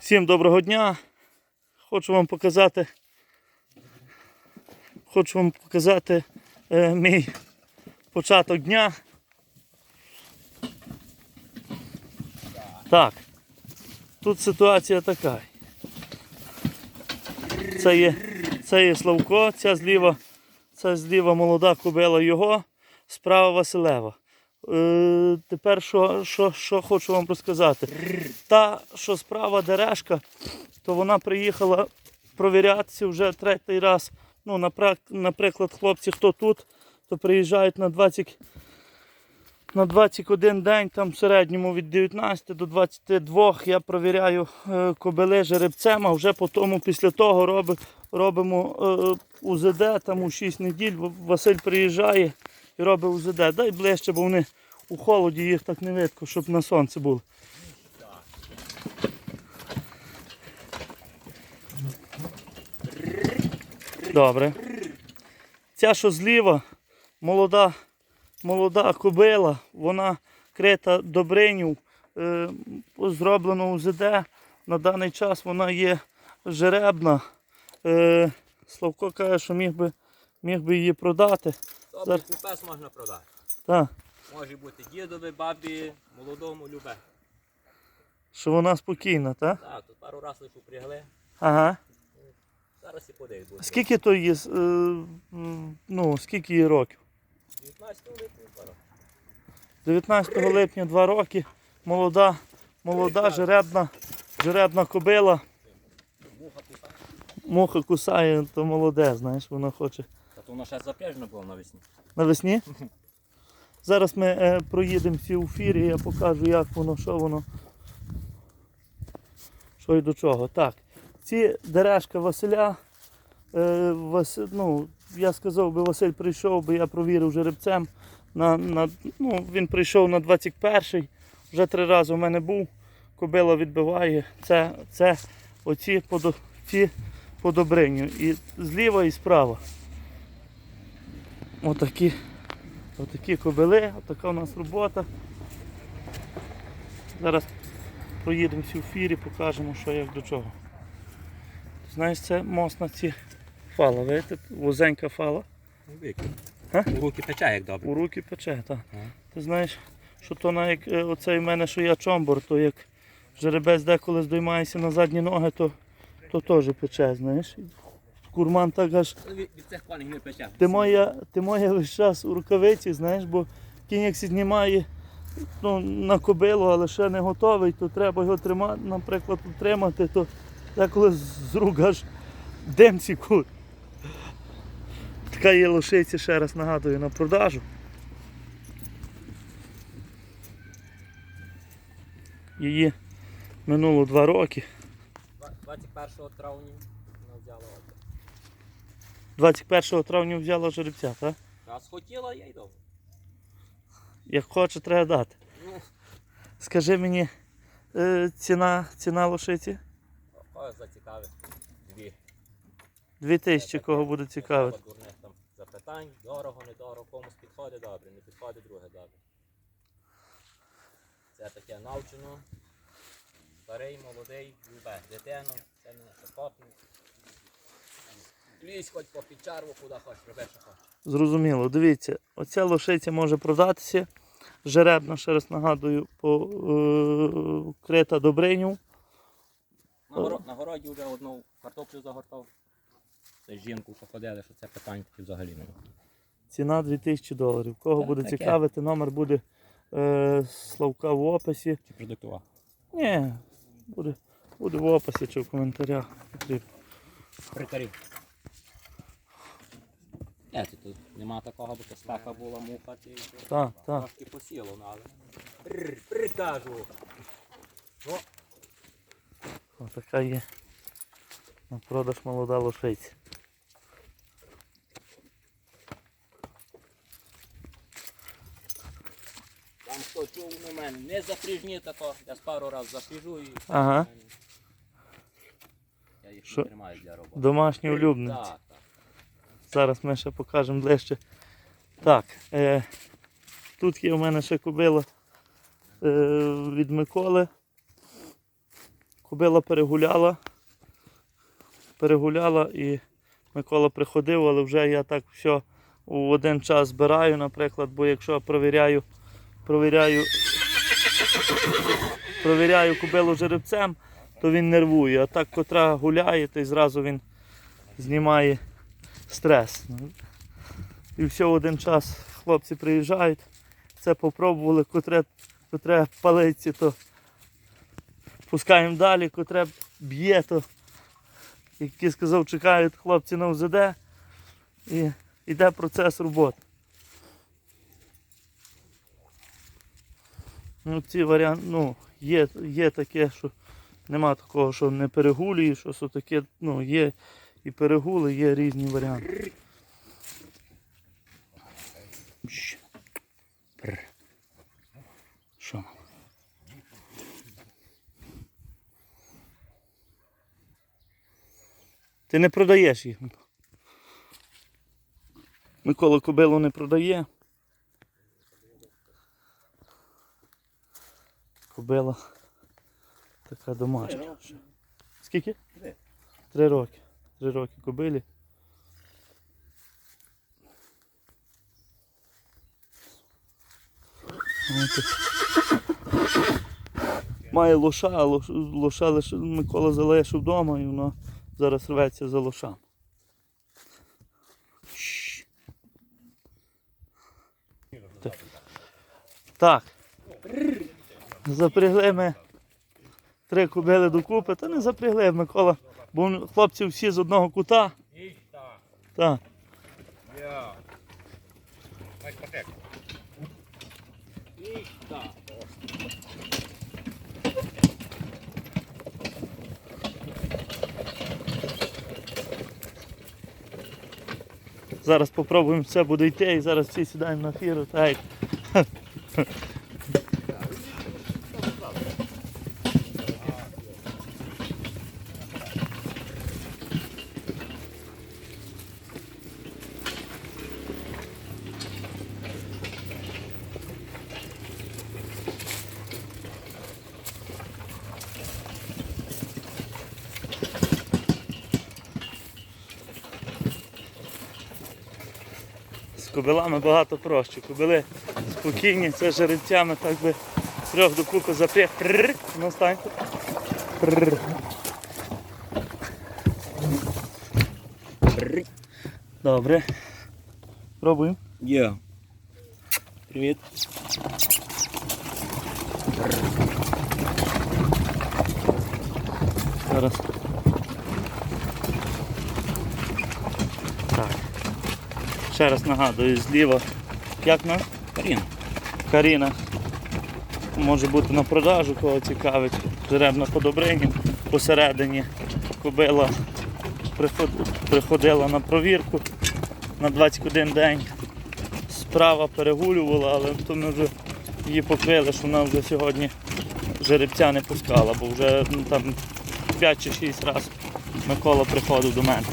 Всім доброго дня. Хочу вам показати. Хочу вам показати е, мій початок дня. Так. Тут ситуація така. Це є, це є Славко, ця зліва, це зліва молода кобила його, справа Василева. Е, тепер що, що, що хочу вам розказати. Та, що справа Дерешка, то вона приїхала провірятися вже третій раз. Ну, наприклад, хлопці, хто тут, то приїжджають на 20, на 21 день, там в середньому від 19 до 22 я провіряю е, кобили жеребцем, а вже потім після того роби, робимо е, УЗД, там у 6 неділь Василь приїжджає і робить УЗД. Дай ближче, бо вони у холоді їх так не видко, щоб на сонці було. Добре. Ця, що зліва, молода, молода кобила, вона крита добриню, е, зроблено УЗД. На даний час вона є жеребна. Е, Славко каже, що міг би, міг би її продати. Добрий Зараз. купес можна продати. Так, Може бути дідові, бабі, молодому, любе. що вона спокійна, так? Так, тут пару разів лише упрягли. Ага. Зараз і подивись буде. Скільки то є, е, м, ну, скільки їй років? 19 липня пара. 19 липня 2 роки. Молода, молода жеребна, жеребна кобила. Муха кусає, то молоде, знаєш, вона хоче. То воно ще запряжено було навесні. Навесні? Зараз ми е, проїдемо всі у фірі, я покажу, як воно, що воно. Що і до чого. Так. Ці дережка Василя. Е, Вас, ну, я сказав би, Василь прийшов, би я провірив жеребцем. На, на, ну, він прийшов на 21-й, вже три рази у мене був. Кобила відбиває. Це, це оці по, ці по добриню. І зліва і справа. Отакі, отакі кобили, отака у нас робота. Зараз проїдемо всі в фірі, покажемо, що як до чого. Знаєш, це мост на ці фала, видите? Вузенька фала. У руки пече як добре. У руки пече, так. Ти знаєш, що то на як е, оцей в мене, що я чомбор, то як жеребець деколи здоймається на задні ноги, то, то теж пече, знаєш. Курман так аж не. Ти моя, ти моя весь час у рукавиці, знаєш, бо кінь як знімає ну, на кобилу, але ще не готовий, то треба його тримати, наприклад, утримати, то деколи з рук аж дим цікуть. Така є лошиця, ще раз нагадую, на продажу. Її минуло два роки. 21 травня вона взяла оце. 21 травня взяла жеребця, так? Раз хотіла, я й дав. Як хоче, треба дати. Ну, Скажи мені, е, ціна, ціна лошиці? кого зацікавить. Дві. Дві тисячі, кого буде цікавити. Треба Дурних там запитань, дорого, недорого, комусь підходить добре, не підходить друге добре. Це таке навчено. Старий, молодий, любе, дитину, це не копник. Лізь хоч по підчарву, куди хочеш, роби, що хочеш. Зрозуміло, дивіться, оця лошиця може продатися. Жеребна, ще раз нагадую, по е, добриню. На, горо- на городі вже одну картоплю загортав. Це жінку, що ходили, що це питання такі взагалі немає. Ціна 2000 доларів. Кого Так, буде таке. цікавити, номер буде е, Славка в описі. Чи продуктова? Ні, буде, буде в описі чи в коментарях. потрібно. Ні, тут, тут нема такого, бо спека була муха, ці Так, так. трошки посіло, ну, але. Прикажу. О, Отака є на продаж молода лошиця. там хто чув на мене, не запріжні тако, я з пару разів запріжу і. Ага. Я їх Що? не тримаю для роботи. Домашні улюбленці. Так, так. Зараз ми ще покажемо ближче. Так, е, тут є у мене ще кобила е, від Миколи. Кобила перегуляла. Перегуляла і Микола приходив, але вже я так все у один час збираю, наприклад, бо якщо я провіряю, провіряю, провіряю кобилу жеребцем, то він нервує. А так, котра гуляє, то й зразу він знімає стрес. І все один час хлопці приїжджають, це попробували, котре, котре палиці, то пускаємо далі, котре б'є, то як я сказав, чекають хлопці на УЗД і йде процес роботи. Ну, ці варіанти, ну, є, є таке, що нема такого, що не перегулює, що що таке, ну, є і перегули, є різні варіанти. Що? Ти не продаєш їх. Микола кобилу не продає. Кобила така домашня. Скільки? Три. Три роки. Три роки кобилі. Має лоша, а лоша лише Микола залишив вдома і воно зараз рветься за лошам. Щ. Так. Так. Запрягли ми три кобили докупи, та не запрягли Микола, бо хлопці всі з одного кута. Так. Зараз попробуємо все буде йти і зараз всі сідаємо на фіру. Так. З кобилами багато проще. Кобили спокійні, це жеребцями так би трьох докупи запряг. Прррр, ну стань. Прррр. Добре. Пробуємо. Є. Привіт. Зараз. Ще раз нагадую, зліва. Як на? Карін. Каріна. Може бути на продажу, кого цікавить. Жеребна по Добрині. Посередині кобила приходила на провірку на 21 день. Справа перегулювала, але то ми вже її покрили, що вона вже сьогодні жеребця не пускала, бо вже ну, там 5 чи 6 разів Микола приходив до мене.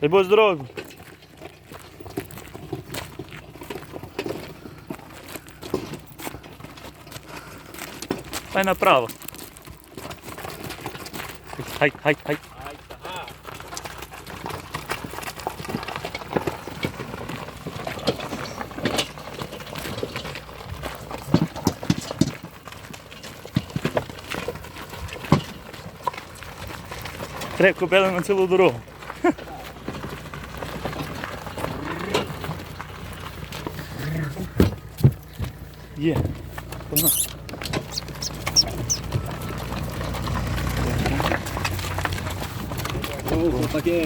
Дай Бог здоров'я. Хай направо. Хай, хай, хай. Три купили на цілу дорогу. Є. Погнали. Ого, таке.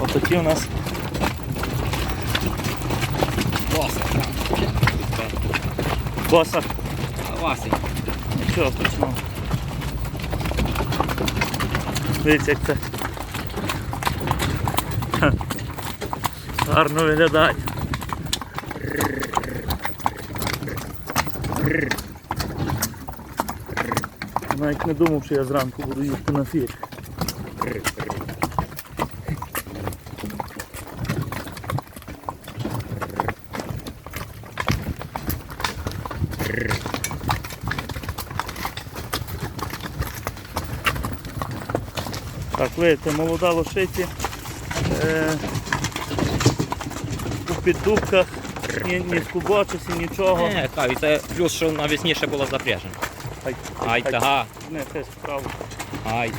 Отакі у нас класа? Васий. Нічого страшного. Дивіться як це. Гарно виглядає. Навіть не думав, що я зранку буду їсти на фір. Так, видите, молода лошиці е, у піддубках, ні, ні скубочися, нічого. Не, каві, це плюс, що навесні ще було запряжено. Ай, Ай, тага, Не, теж справа. ай.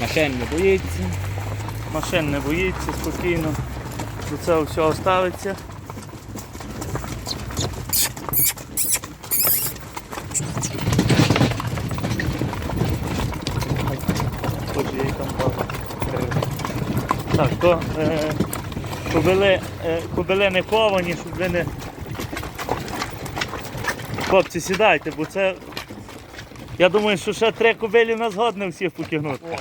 Машин не боїться. Машин не боїться, спокійно до цього всього ставиться. Ай, Боже, я їй там дав. Так, то е, кобили, е, кобили не ковані, щоб ви не. Хлопці, сідайте, бо це. Я думаю, що ще три кобилі нас годне всіх потягнути.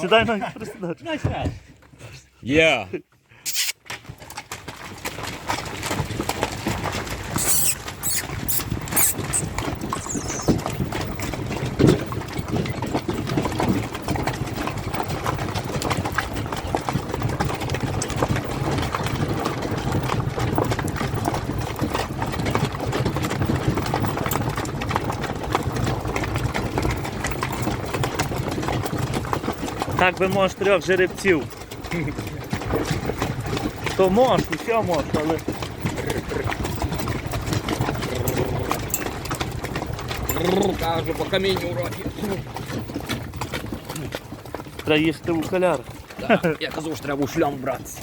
Сідай на присідати. Є. Так би можеш трьох жеребців. То можеш, усе можеш, але Кажу, по камінню уроки. треба їхати в каляр. Я казав, що треба у шлям братися.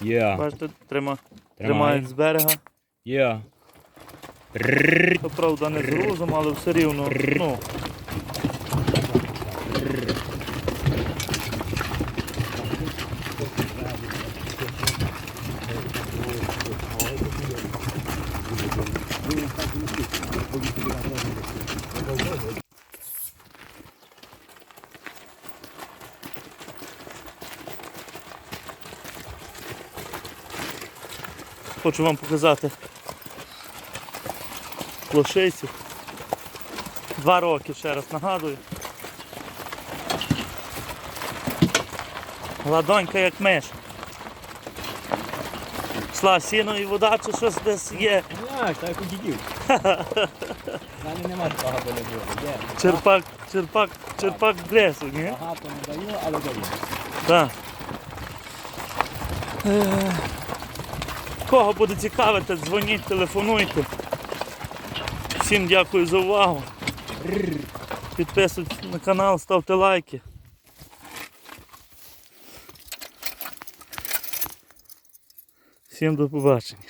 Є. Бачите, трима, тримають з берега. Я. Правда не з грузом, але все рівно. Ну, хочу вам показати лошицю. Два роки ще раз нагадую. Ладонька як миш. Шла сіно і вода чи щось десь є. Так, так у дідів. У мене нема біля було. Черпак, черпак, черпак гресу, ні? Багато не даю, але даю. Так. Кого буде цікавити, дзвоніть, телефонуйте. Всім дякую за увагу. Підписуйтесь на канал, ставте лайки. Всім до побачення.